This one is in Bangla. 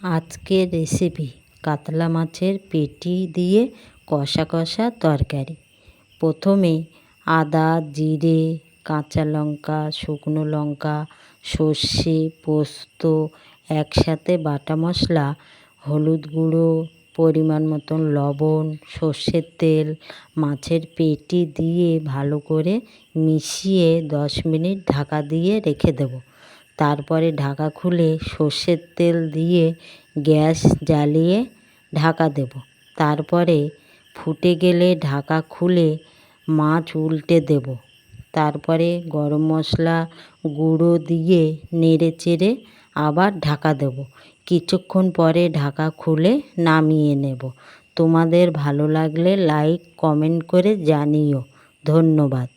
আজকের রেসিপি কাতলা মাছের পেটি দিয়ে কষা কষা তরকারি। প্রথমে আদা, জিরে, কাঁচা লঙ্কা, শুকনো লঙ্কা, সর্ষে, পোস্ত, একসাথে বাটা মশলা, হলুদ গুঁড়ো, পরিমাণ মতন লবণ, সর্ষের তেল, মাছের পেটি দিয়ে ভালো করে মিশিয়ে দশ মিনিট ঢাকা দিয়ে রেখে দেবো। তারপরে ঢাকা খুলে সর্ষের তেল দিয়ে গ্যাস জ্বালিয়ে ঢাকা দেব। তারপরে ফুটে গেলে ঢাকা খুলে মাছ উল্টে দেব। তারপরে গরম মশলা গুঁড়ো দিয়ে নেড়ে চেড়ে আবার ঢাকা দেব। কিছুক্ষণ পরে ঢাকা খুলে নামিয়ে নেব। তোমাদের ভালো লাগলে লাইক, কমেন্ট করে জানিও। ধন্যবাদ।